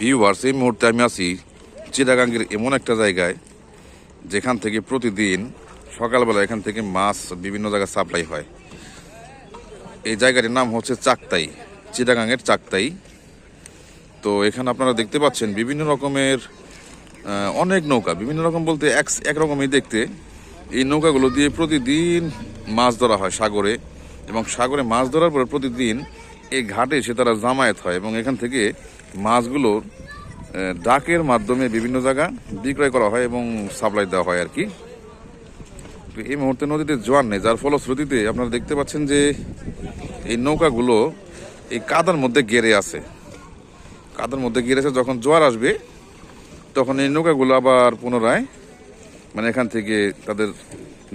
Viewers এই মুহূর্তে আমি আছি চিটাগাঙ্গের এমন একটা জায়গায় যেখান থেকে প্রতিদিন সকালবেলা এখান থেকে মাছ বিভিন্ন জায়গায় সাপ্লাই হয়। এই জায়গাটির নাম হচ্ছে চাকতাই, চিটাগাঙ্গের চাকতাই। তো এখানে আপনারা দেখতে পাচ্ছেন বিভিন্ন রকমের অনেক নৌকা, বিভিন্ন রকম বলতে এক একরকমই দেখতে। এই নৌকাগুলো দিয়ে প্রতিদিন মাছ ধরা হয় সাগরে এবং সাগরে মাছ ধরার পরে প্রতিদিন এই ঘাটে এসে তারা জামায়াত হয় এবং এখান থেকে মাছগুলো ডাকের মাধ্যমে বিভিন্ন জায়গা বিক্রয় করা হয় এবং সাপ্লাই দেওয়া হয় আর কি। এই মুহূর্তে নদীতে জোয়ার নেই, যার ফলশ্রুতিতে আপনারা দেখতে পাচ্ছেন যে এই নৌকাগুলো এই কাদার মধ্যে গেড়ে আছে। কাদার মধ্যে গিরেছে যখন জোয়ার আসবে, তখন এই নৌকাগুলো আবার পুনরায় মানে এখান থেকে তাদের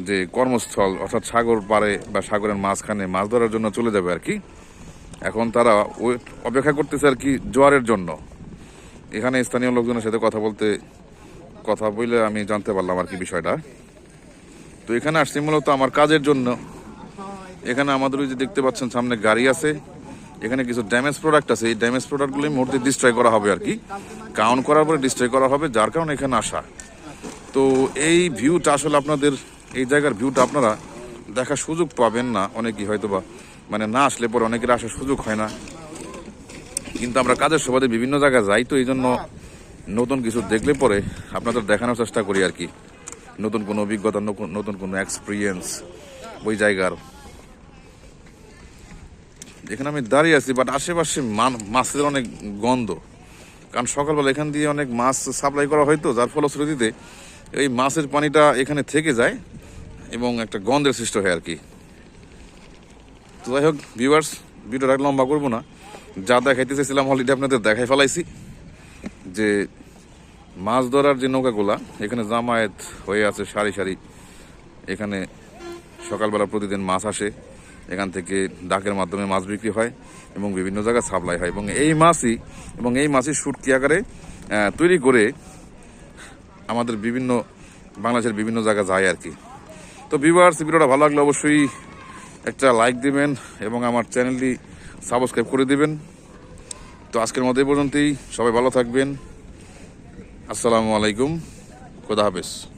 যে কর্মস্থল, অর্থাৎ সাগর পাড়ে বা সাগরের মাঝখানে মাছ ধরার জন্য চলে যাবে আর কি। এখন তারা ওই অপেক্ষা করতেছে আর কি জোয়ারের জন্য। এখানে স্থানীয় লোকজনের সাথে কথা বলতে, কথা বলে আমি জানতে পারলাম আর কি বিষয়টা। তো এখানে আসছি মূলত আমার কাজের জন্য। এখানে আমাদের ওই যে দেখতে পাচ্ছেন সামনে গাড়ি আছে। এখানে কিছু ড্যামেজ প্রোডাক্ট আছে। এই ড্যামেজ প্রোডাক্টগুলি মুহূর্তে ডিস্ট্রয় করা হবে আর কি। কাউন্ট করার পরে ডিস্ট্রয় করা হবে, যার কারণে এখানে আসা। তো এই ভিউটা আসলে আপনাদের, এই জায়গার ভিউটা আপনারা দেখার সুযোগ পাবেন না। অনেকেই হয়তো বা মানে না আসলে পরে অনেকের আসার সুযোগ হয় না। কিন্তু আমরা কাজের সুবাদে বিভিন্ন জায়গায় যাই, তো এই জন্য নতুন কিছু দেখলে পরে আপনাদের দেখানোর চেষ্টা করি আর কি। নতুন কোনো অভিজ্ঞতা নতুন- কোনো এক্সপিরিয়েন্স ওই জায়গার। এখানে আমি দাঁড়িয়ে আছি বাট আশেপাশে মাছের অনেক গন্ধ। কারণ সকালবেলা এখান দিয়ে অনেক মাছ সাপ্লাই করা হয়তো, যার ফলশ্রুতিতে এই মাছের পানিটা এখানে থেকে যায় এবং একটা গন্ধের সৃষ্টি হয় আর কি। তো যাই হোক ভিউয়ার্স ভিডিওটা লম্বা করব না। যা দেখাইতে চাইছিলাম অলরেডি আপনাদের দেখাই ফেলাইছি। যে মাছ ধরার যে নৌকাগুলা, এখানে জামায়াত হয়ে আছে সারি সারি। এখানে সকালবেলা প্রতিদিন মাছ আসে। এখান থেকে ডাকের মাধ্যমে মাছ বিক্রি হয় এবং বিভিন্ন জায়গায় সাপ্লাই হয়। এবং এই মাছই, এবং এই মাছই শুটকি আকারে তৈরি করে আমাদের বিভিন্ন, বাংলাদেশের বিভিন্ন জায়গায় যায় আর কি। তো ভিউয়ার্স ভিডিওটা ভালো লাগলে অবশ্যই একটা লাইক দিবেন এবং আমার চ্যানেলটি সাবস্ক্রাইব করে দিবেন। তো আজকের মতো এই পর্যন্তই। সবাই ভালো থাকবেন। আসসালামু আলাইকুম। খোদা হাফেজ।